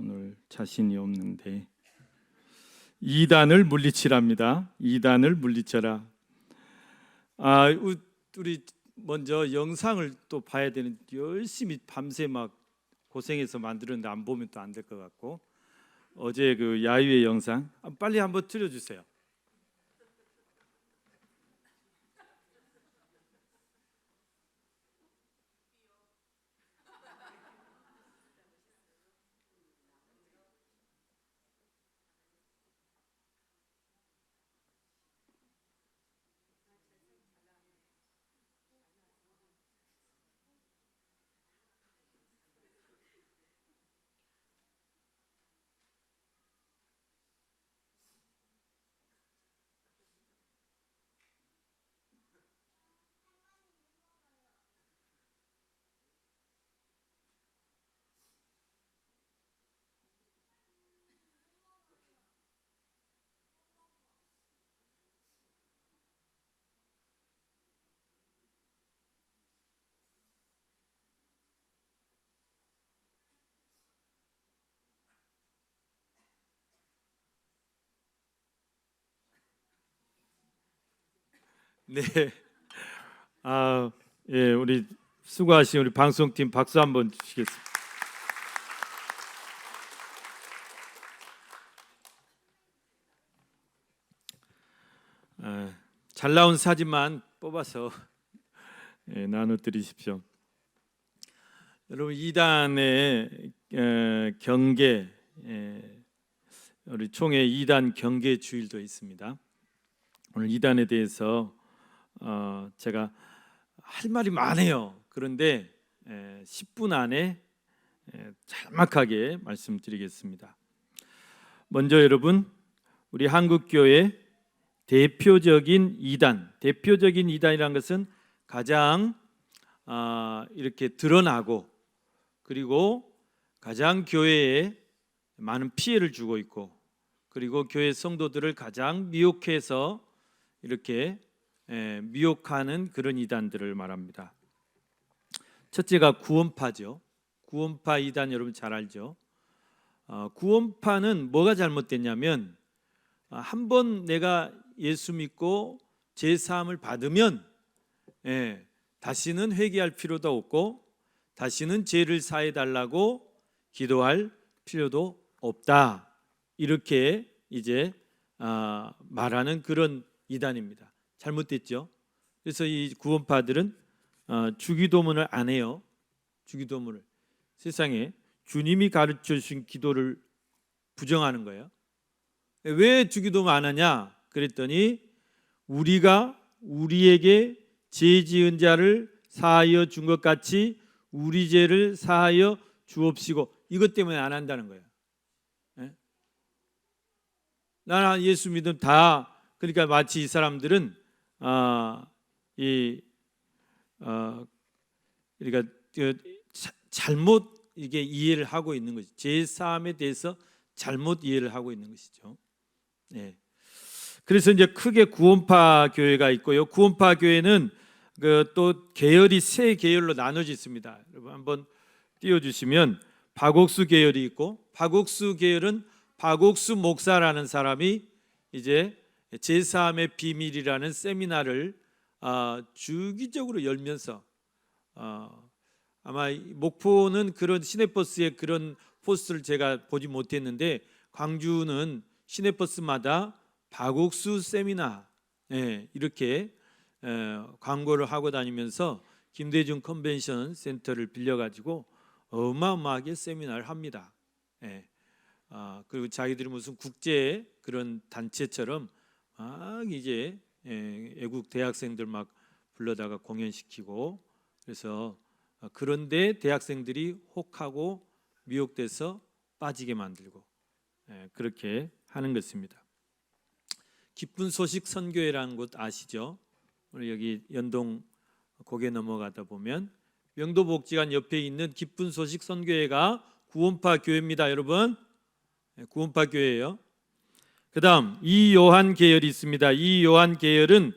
오늘 자신이 없는데 이단을 물리치랍니다. 이단을 물리쳐라. 아, 우- 우리 먼저 영상을 또 봐야 되는 열심히 밤새 막 고생해서 만들었는데 안 보면 또 안 될 것 같고 어제 그 야유의 영상 아, 빨리 한번 틀어주세요. 네. 아, 예, 우리 수고하신 우리 방송팀 박수 한번 주시겠습니다. 아, 잘 나온 사진만 뽑아서 예, 나눠드리십시오. 여러분 이단의 에, 경계 에, 우리 총회 이단 경계 주일도 있습니다. 오늘 이단에 대해서 어, 제가 할 말이 많아요. 그런데 에, 10분 안에 에, 짤막하게 말씀드리겠습니다. 먼저 여러분 우리 한국 교회 대표적인 이단, 대표적인 이단이라는 것은 가장 아, 이렇게 드러나고 그리고 가장 교회에 많은 피해를 주고 있고 그리고 교회 성도들을 가장 미혹해서 이렇게 에, 미혹하는 그런 이단들을 말합니다. 첫째가 구원파죠. 구원파 이단 여러분 잘 알죠. 어, 구원파는 뭐가 잘못됐냐면 아, 한번 내가 예수 믿고 제 사함을 받으면 예, 다시는 회개할 필요도 없고 다시는 죄를 사해 달라고 기도할 필요도 없다. 이렇게 이제 아, 말하는 그런 이단입니다. 잘못됐죠. 그래서 이 구원파들은 어, 주기도문을 안 해요. 주기도문을 세상에 주님이 가르쳐 주신 기도를 부정하는 거예요. 왜 주기도문 안 하냐? 그랬더니 우리가 우리에게 죄 지은 자를 사하여 준 것 같이 우리 죄를 사하여 주옵시고 이것 때문에 안 한다는 거예요. 예? 나는 예수 믿음 다 그러니까 마치 이 사람들은 아, 이 어, 그러니까 그 자- 잘못 이게 이해를 하고 있는 것이 제 사함에 대해서 잘못 이해를 하고 있는 것이죠. 네. 그래서 이제 크게 구원파 교회가 있고요. 구원파 교회는 그 또 계열이 세 계열로 나눠져 있습니다. 여러분 한번 띄워주시면 박옥수 계열이 있고 박옥수 계열은 박옥수 목사라는 사람이 이제 제사함의 비밀이라는 세미나를 아, 주기적으로 열면서 어, 아마 이 목포는 그런 시내버스의 그런 포스를 제가 보지 못했는데 광주는 시내버스마다 박옥수 세미나 예, 이렇게 에, 광고를 하고 다니면서 김대중 컨벤션 센터를 빌려가지고 어마어마하게 세미나를 합니다. 예. 아, 그리고 자기들이 무슨 국제 그런 단체처럼 막 이제 예, 애국 대학생들 막 불러다가 공연시키고 그래서 어, 그런데 대학생들이 혹하고 미혹돼서 빠지게 만들고 예, 그렇게 하는 것입니다. 기쁜 소식 선교회라는 곳 아시죠? 우리 여기 연동 고개 넘어가다 보면 명도복지관 옆에 있는 기쁜 소식 선교회가 구원파 교회입니다, 여러분. 예, 구원파 교회예요. 그다음 이 요한 계열이 있습니다. 이 요한 계열은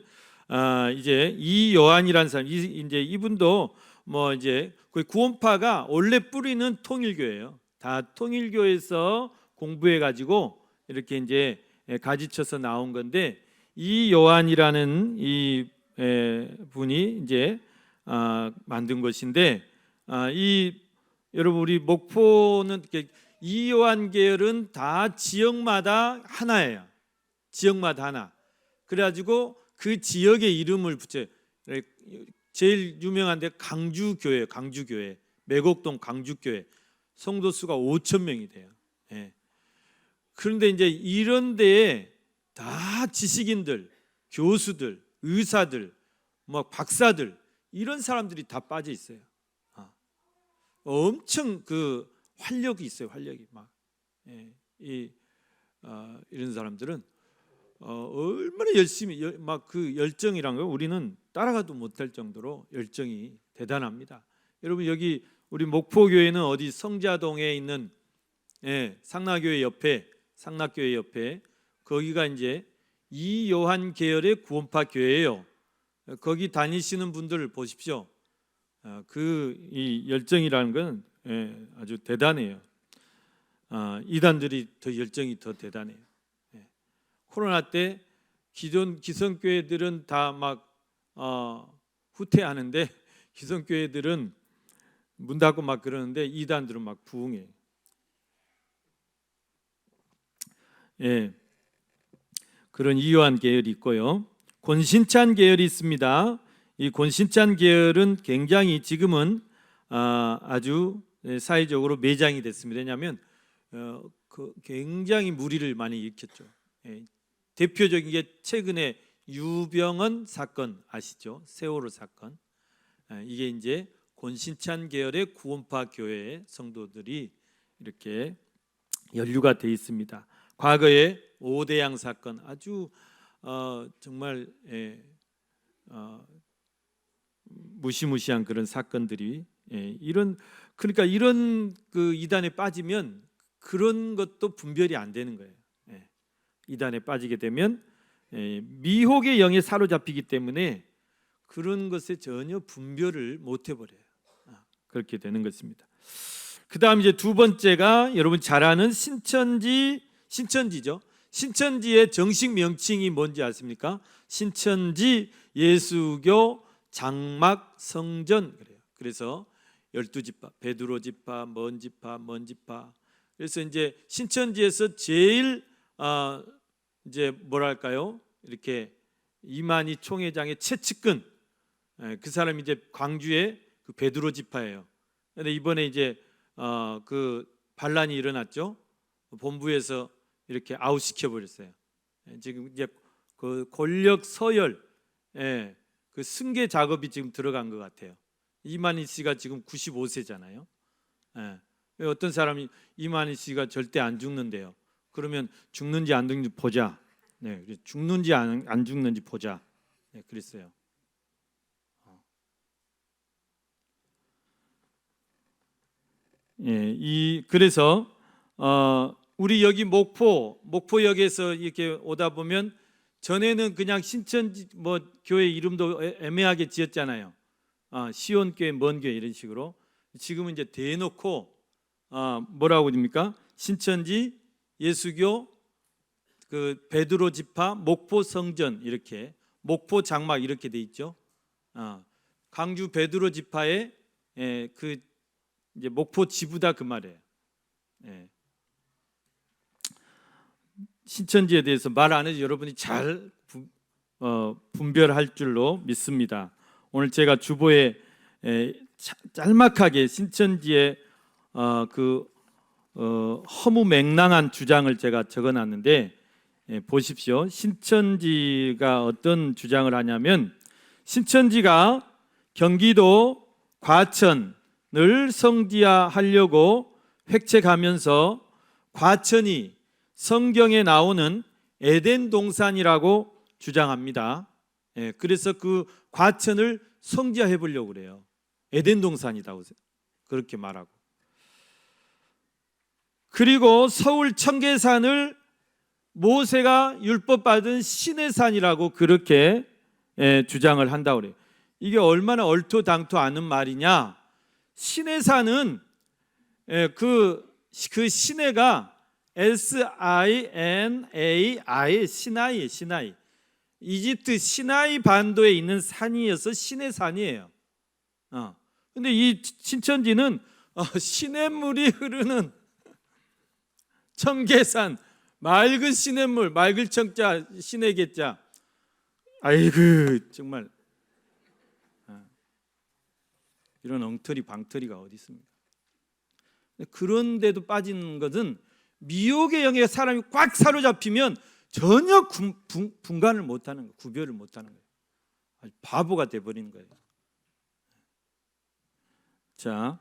아, 이제 이 요한이라는 사람, 이, 이제 이분도 뭐 이제 그 구원파가 원래 뿌리는 통일교예요. 다 통일교에서 공부해 가지고 이렇게 이제 예, 가지쳐서 나온 건데 이 요한이라는 이 에, 분이 이제 아, 만든 것인데 아, 이 여러분 우리 목포는 이 요한 계열은 다 지역마다 하나예요. 지역마다 하나. 그래가지고 그 지역의 이름을 붙여. 제일 유명한데 강주교회, 강주교회, 매곡동 강주교회 성도 수가 5천 명이 돼요. 예. 그런데 이제 이런 데에 다 지식인들, 교수들, 의사들, 뭐 박사들 이런 사람들이 다 빠져 있어요. 아. 엄청 그 활력이 있어요. 활력이 막 예. 이 어, 이런 사람들은 어, 얼마나 열심히 막 그 열정이란 거 우리는 따라가도 못할 정도로 열정이 대단합니다. 여러분 여기 우리 목포교회는 어디 성자동에 있는 예, 상나교회 옆에 상나교회 옆에 거기가 이제 이 요한 계열의 구원파 교회예요. 거기 다니시는 분들 보십시오. 그이 열정이라는 건 예, 아주 대단해요. 아, 이단들이 더 열정이 더 대단해요. 예. 코로나 때 기존 기성교회들은 다막 어, 후퇴하는데 기성교회들은 문 닫고 막 그러는데 이단들은 막 부흥해. 예. 그런 이요한 계열이 있고요. 권신찬 계열이 있습니다. 이 권신찬 계열은 굉장히 지금은 아, 아주 사회적으로 매장이 됐습니다. 왜냐하면 어, 그 굉장히 무리를 많이 일으켰죠. 예. 대표적인 게 최근에 유병헌 사건 아시죠? 세월호 사건. 예, 이게 이제 권신찬 계열의 구원파 교회 성도들이 이렇게 연루가 돼 있습니다. 과거에 오대양 사건 아주 어, 정말 예, 어, 무시무시한 그런 사건들이 예, 이런 그러니까 이런 그 이단에 빠지면 그런 것도 분별이 안 되는 거예요. 예, 이단에 빠지게 되면 예, 미혹의 영에 사로잡히기 때문에 그런 것에 전혀 분별을 못 해버려요. 아, 그렇게 되는 것입니다. 그 다음 이제 두 번째가 여러분 잘 아는 신천지 신천지죠. 신천지의 정식 명칭이 뭔지 아십니까? 신천지 예수교 장막 성전 그래요. 그래서 열두 지파, 베드로 지파, 먼 지파, 먼 지파. 그래서 이제 신천지에서 제일 아 이제 뭐랄까요? 이렇게 이만희 총회장의 최측근 예, 그 사람이 이제 광주의 그 베드로 지파예요. 근데 이번에 이제 어 그 반란이 일어났죠. 본부에서 이렇게 아웃시켜 버렸어요. 예, 지금 이제 그 권력 서열, 예, 그 승계 작업이 지금 들어간 것 같아요. 이만희 씨가 지금 95세잖아요. 예, 어떤 사람이 이만희 씨가 절대 안 죽는데요. 그러면 죽는지 안 죽는지 보자. 네, 죽는지 안, 안 죽는지 보자. 네, 그랬어요. 어. 예, 이 그래서 어, 우리 여기 목포 목포역에서 이렇게 오다 보면 전에는 그냥 신천지 뭐 교회 이름도 애- 애매하게 지었잖아요. 아, 시온 교회, 먼 교회 이런 식으로 지금은 이제 대놓고 아, 뭐라고 됩니까? 신천지 예수교 그 베드로 지파 목포 성전 이렇게 목포 장막 이렇게 돼 있죠. 아, 강주 베드로 지파의 예, 그 이제 목포 지부다 그 말이에요. 예. 신천지에 대해서 말 안 해도 여러분이 잘 분, 어, 분별할 줄로 믿습니다. 오늘 제가 주보에 짤막하게 신천지의 어, 그 어, 허무맹랑한 주장을 제가 적어놨는데 예, 보십시오. 신천지가 어떤 주장을 하냐면 신천지가 경기도 과천을 성지화하려고 획책하면서 과천이 성경에 나오는 에덴 동산이라고 주장합니다. 예, 그래서 그 과천을 성지화해 보려고 그래요. 에덴 동산이다 그렇게 말하고. 그리고 서울 청계산을 모세가 율법 받은 신의 산이라고 그렇게 예, 주장을 한다 그래요. 이게 얼마나 얼토당토 않은 말이냐? 신의 산은 예, 그그 시내가 S I N A I 시나이 시나이 이집트 시나이 반도에 있는 산이어서 시내 산이에요. 어. 근데 이 신천지는 어, 시냇물이 흐르는 청계산 맑은 시냇물 맑을 청자 시내겠자 아이고 정말 어. 이런 엉터리 방터리가 어디 있습니까? 그런데도 빠지는 것은 미혹의 영에 사람이 꽉 사로잡히면 전혀 분, 분, 분간을 못하는 거예요. 구별을 못하는 거예요. 바보가 돼버리는 거예요. 자,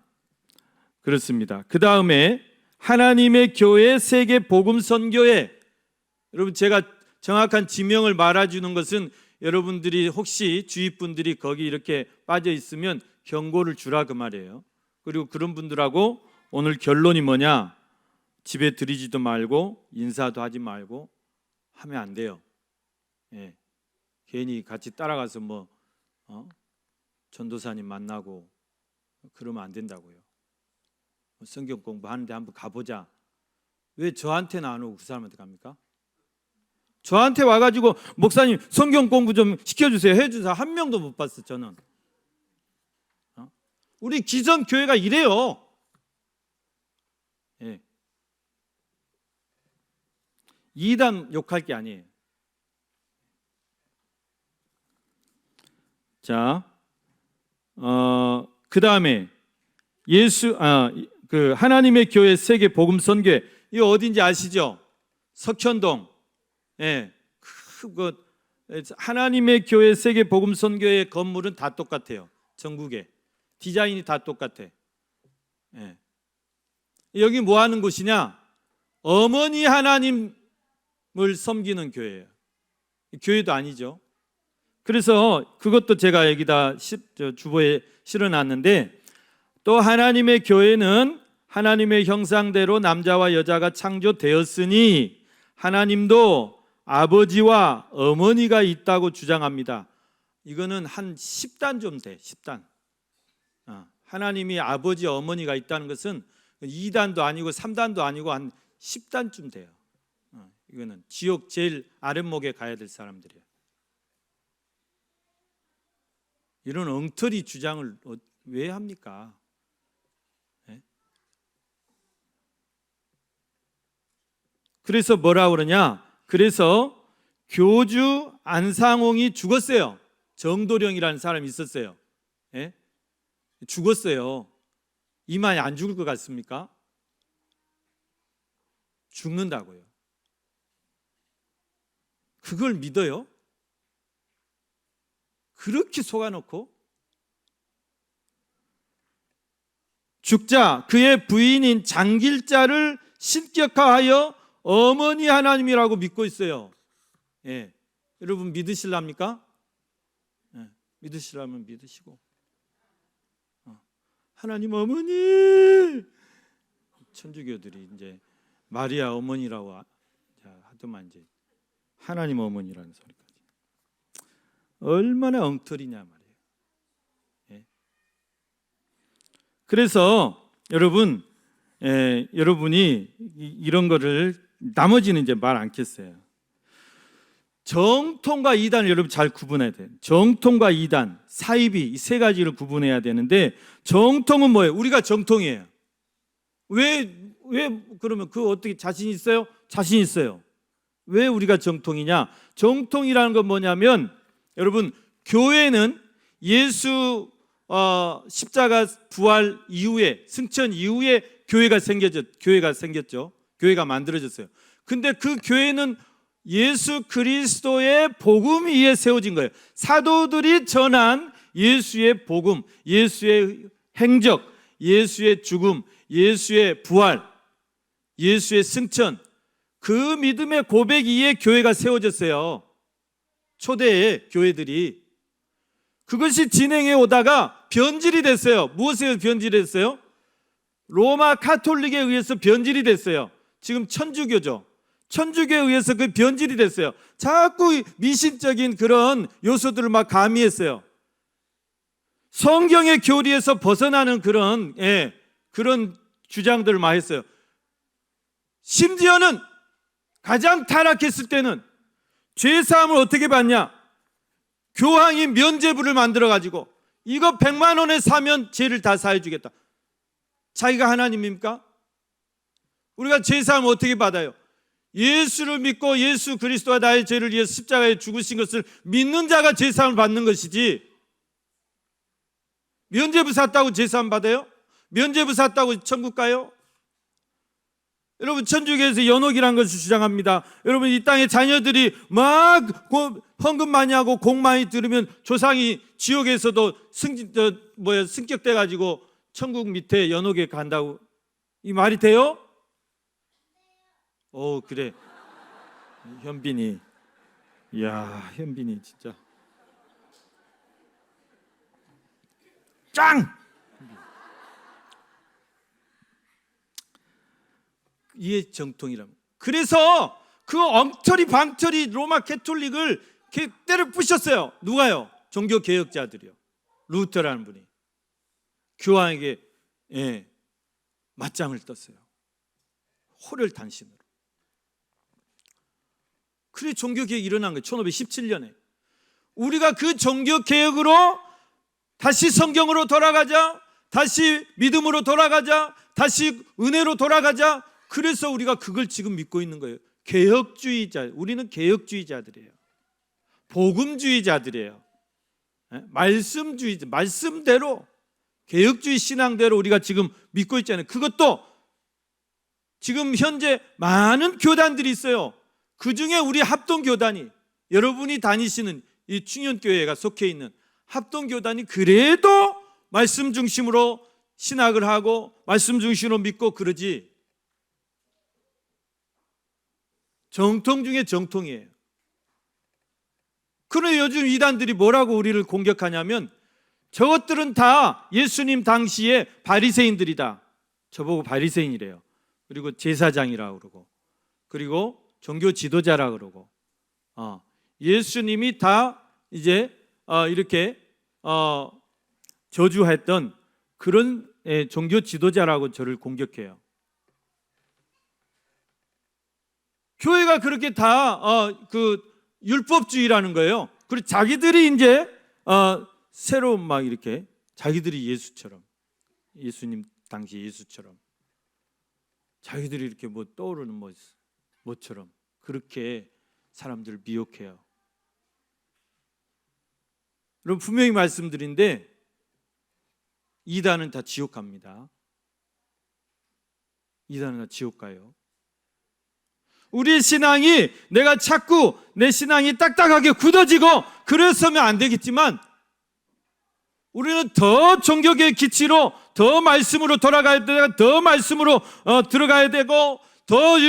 그렇습니다. 그 다음에 하나님의 교회 세계 복음 선교회 여러분 제가 정확한 지명을 말아주는 것은 여러분들이 혹시 주위 분들이 거기 이렇게 빠져 있으면 경고를 주라 그 말이에요. 그리고 그런 분들하고 오늘 결론이 뭐냐? 집에 들이지도 말고 인사도 하지 말고 하면 안 돼요. 예. 괜히 같이 따라가서 뭐 어? 전도사님 만나고 그러면 안 된다고요. 성경 공부하는데 한번 가보자. 왜 저한테는 안 오고 그 사람한테 갑니까? 저한테 와가지고 목사님 성경 공부 좀 시켜주세요 해주세요 한 명도 못 봤어 저는. 어? 우리 기성 교회가 이래요. 예. 이단 욕할 게 아니에요. 자, 어, 그 다음에 예수, 아, 그 하나님의 교회 세계 복음 선교회 이 어딘지 아시죠? 석현동, 예, 그거 하나님의 교회 세계 복음 선교회 건물은 다 똑같아요. 전국에 디자인이 다 똑같아. 예. 여기 뭐 하는 곳이냐? 어머니 하나님을 섬기는 교회예요. 교회도 아니죠. 그래서 그것도 제가 여기다 주보에 실어놨는데 또 하나님의 교회는 하나님의 형상대로 남자와 여자가 창조되었으니 하나님도 아버지와 어머니가 있다고 주장합니다. 이거는 한 10단 좀 돼. 10단. 어, 하나님이 아버지 어머니가 있다는 것은 2단도 아니고 3단도 아니고 한 10단쯤 돼요. 어, 이거는 지옥 제일 아랫목에 가야 될 사람들이에요. 이런 엉터리 주장을 어- 왜 합니까? 예? 그래서 뭐라 그러냐? 그래서 교주 안상홍이 죽었어요. 정도령이라는 사람이 있었어요. 예? 죽었어요. 이만이 안 죽을 것 같습니까? 죽는다고요. 그걸 믿어요? 그렇게 속아놓고 죽자 그의 부인인 장길자를 신격화하여 어머니 하나님이라고 믿고 있어요. 예. 여러분 믿으실랍니까? 예. 믿으시라면 믿으시고 어. 하나님 어머니 천주교들이 이제 마리아 어머니라고 하더만 이제 하나님 어머니라는 소리까지 얼마나 엉터리냐 말이에요. 예. 그래서 여러분 예, 여러분이 이- 이런 거를 나머지는 이제 말 않겠어요. 정통과 이단을 여러분 잘 구분해야 돼요. 정통과 이단, 사이비 이 세 가지를 구분해야 되는데 정통은 뭐예요? 우리가 정통이에요. 왜 왜 그러면 그 어떻게 자신 있어요? 자신 있어요. 왜 우리가 정통이냐? 정통이라는 건 뭐냐면 여러분 교회는 예수 어, 십자가 부활 이후에 승천 이후에 교회가 생겨졌 교회가 생겼죠. 교회가 만들어졌어요. 근데 그 교회는 예수 그리스도의 복음 위에 세워진 거예요. 사도들이 전한 예수의 복음, 예수의 행적, 예수의 죽음, 예수의 부활, 예수의 승천 그 믿음의 고백 위에 교회가 세워졌어요. 초대의 교회들이 그것이 진행해 오다가 변질이 됐어요. 무엇에 변질이 됐어요? 로마 카톨릭에 의해서 변질이 됐어요. 지금 천주교죠. 천주교에 의해서 그 변질이 됐어요. 자꾸 미신적인 그런 요소들을 막 가미했어요. 성경의 교리에서 벗어나는 그런 예, 그런 주장들을 많이 했어요. 심지어는 가장 타락했을 때는 죄 사함을 어떻게 받냐? 교황이 면죄부를 만들어 가지고 이거 100만 원에 사면 죄를 다 사해 주겠다. 자기가 하나님입니까? 우리가 죄 사함 어떻게 받아요? 예수를 믿고 예수 그리스도가 나의 죄를 위해 십자가에 죽으신 것을 믿는 자가 죄 사함을 받는 것이지. 면죄부 샀다고 죄 사함 받아요? 면죄부 샀다고 천국 가요? 여러분 천주교에서 연옥이라는 것을 주장합니다. 여러분 이 땅에 자녀들이 막 고- 헌금 많이 하고 공 많이 들으면 조상이 지옥에서도 승 저, 뭐야 승격돼 가지고 천국 밑에 연옥에 간다고. 이 말이 돼요? 오 그래. 현빈이 야 현빈이 진짜. 짱 이게 정통이랍니다. 그래서 그 엉터리 방터리 로마 캐톨릭을 개- 때려 부셨어요. 누가요? 종교 개혁자들이요. 루터라는 분이 교황에게 예, 맞짱을 떴어요. 호를 단신으로. 그래 종교 개혁이 일어난 거예요. 1517년에. 우리가 그 종교 개혁으로 다시 성경으로 돌아가자. 다시 믿음으로 돌아가자. 다시 은혜로 돌아가자. 그래서 우리가 그걸 지금 믿고 있는 거예요. 개혁주의자. 우리는 개혁주의자들이에요. 복음주의자들이에요. 예? 말씀주의자. 말씀대로 개혁주의 신앙대로 우리가 지금 믿고 있잖아요. 그것도 지금 현재 많은 교단들이 있어요. 그 중에 우리 합동교단이 여러분이 다니시는 이 충현교회가 속해 있는 합동교단이 그래도 말씀 중심으로 신학을 하고 말씀 중심으로 믿고 그러지 정통 중에 정통이에요. 그런데 요즘 이단들이 뭐라고 우리를 공격하냐면 저것들은 다 예수님 당시에 바리새인들이다. 저보고 바리새인이래요. 그리고 제사장이라 그러고 그리고 종교 지도자라 그러고 어, 예수님이 다 이제 어, 이렇게 어, 저주했던 그런 예, 종교 지도자라고 저를 공격해요. 교회가 그렇게 다그 율법주의라는 거예요. 그리고 자기들이 이제 어, 새로 막 이렇게 자기들이 예수처럼 예수님 당시 예수처럼 자기들이 이렇게 뭐 떠오르는 뭐 뭐처럼 그렇게 사람들 미혹해요. 여러분 분명히 말씀드린데 이단은 다 지옥 갑니다. 이단은 다 지옥 가요. 우리의 신앙이 내가 자꾸 내 신앙이 딱딱하게 굳어지고 그랬으면 안 되겠지만 우리는 더 종교의 기치로 더 말씀으로 돌아가야 되고 더 말씀으로 어, 들어가야 되고 더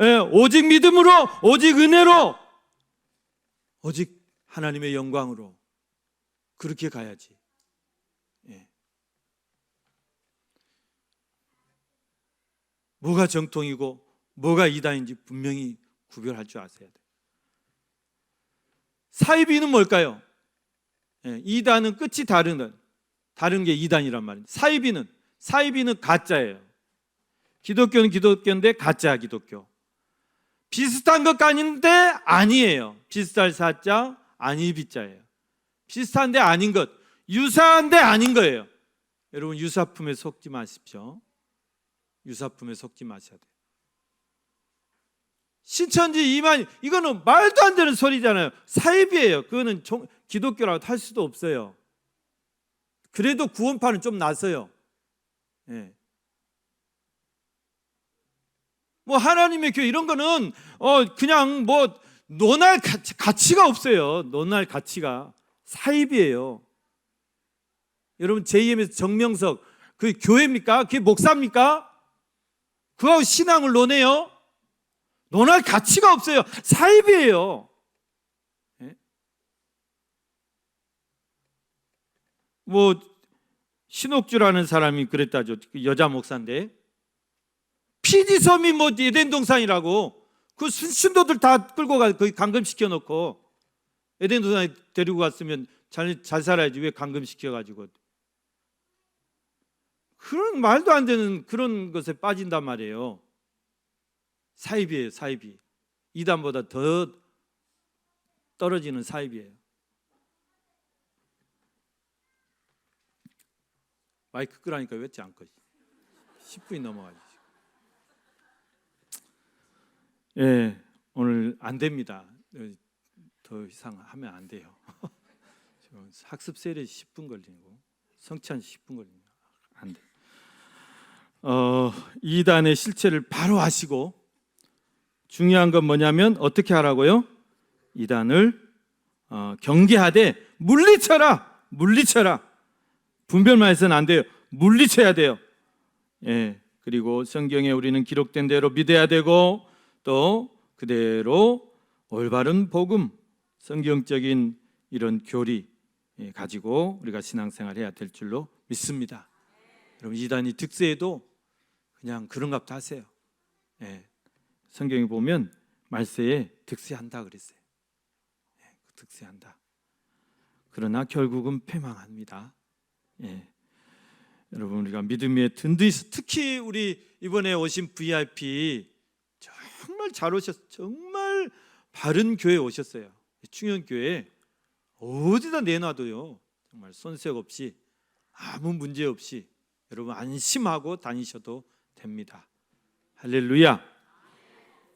예, 오직 믿음으로 오직 은혜로 오직 하나님의 영광으로 그렇게 가야지. 예. 뭐가 정통이고 뭐가 이단인지 분명히 구별할 줄 아셔야 돼요. 사이비는 뭘까요? 예, 이단은 끝이 다른 다른 게 이단이란 말이에요. 사이비는 사이비는 가짜예요. 기독교는 기독교인데 가짜 기독교. 비슷한 것 아닌데 아니에요. 비슷할 사자 아니 비자예요. 비슷한데 아닌 것, 유사한데 아닌 거예요. 여러분 유사품에 속지 마십시오. 유사품에 속지 마셔야 돼요. 신천지 이만 이거는 말도 안 되는 소리잖아요. 사입이에요. 그거는 종, 기독교라고 할 수도 없어요. 그래도 구원파는 좀 나서요. 예. 뭐 하나님의 교회 이런 거는 어 그냥 뭐 논할 가치, 가치가 없어요. 논할 가치가 사입이에요. 여러분 JM에서 정명석 그 교회입니까? 그게 목사입니까? 그하고 신앙을 논해요? 논할 가치가 없어요. 사입이에요. 예? 뭐 신옥주라는 사람이 그랬다죠. 그 여자 목사인데 피디섬이 뭐 에덴 동산이라고 그 순- 신도들 다 끌고 가 거기 감금시켜 놓고 에덴 동산에 데리고 갔으면 잘, 잘 살아야지 왜 감금시켜 가지고 그런 말도 안 되는 그런 것에 빠진단 말이에요. 사입이에요, 사입이. 이단보다 더 떨어지는 사입이에요. 마이크 끄라니까 왜지 않고 10분이 넘어가지. 예, 오늘 안 됩니다. 어, 더 이상 하면 안 돼요. 학습 세례 10분 걸리고 성찬 10분 걸리고 안 돼. 어, 이단의 실체를 바로 아시고 중요한 건 뭐냐면 어떻게 하라고요? 이단을 어, 경계하되 물리쳐라, 물리쳐라. 분별만 해서는 안 돼요. 물리쳐야 돼요. 예. 그리고 성경에 우리는 기록된 대로 믿어야 되고 또 그대로 올바른 복음, 성경적인 이런 교리 예, 가지고 우리가 신앙생활해야 될 줄로 믿습니다. 여러분 이단이 득세해도 그냥 그런갑다 하세요. 예. 성경에 보면 말세에 득세한다 그랬어요. 예, 득세한다. 그러나 결국은 패망합니다. 예. 여러분 우리가 믿음의 든든히 특히 우리 이번에 오신 VIP 정말 잘 오셨 정말 바른 교회 오셨어요. 충현 교회 어디다 내놔도요 정말 손색 없이 아무 문제 없이 여러분 안심하고 다니셔도 됩니다. 할렐루야.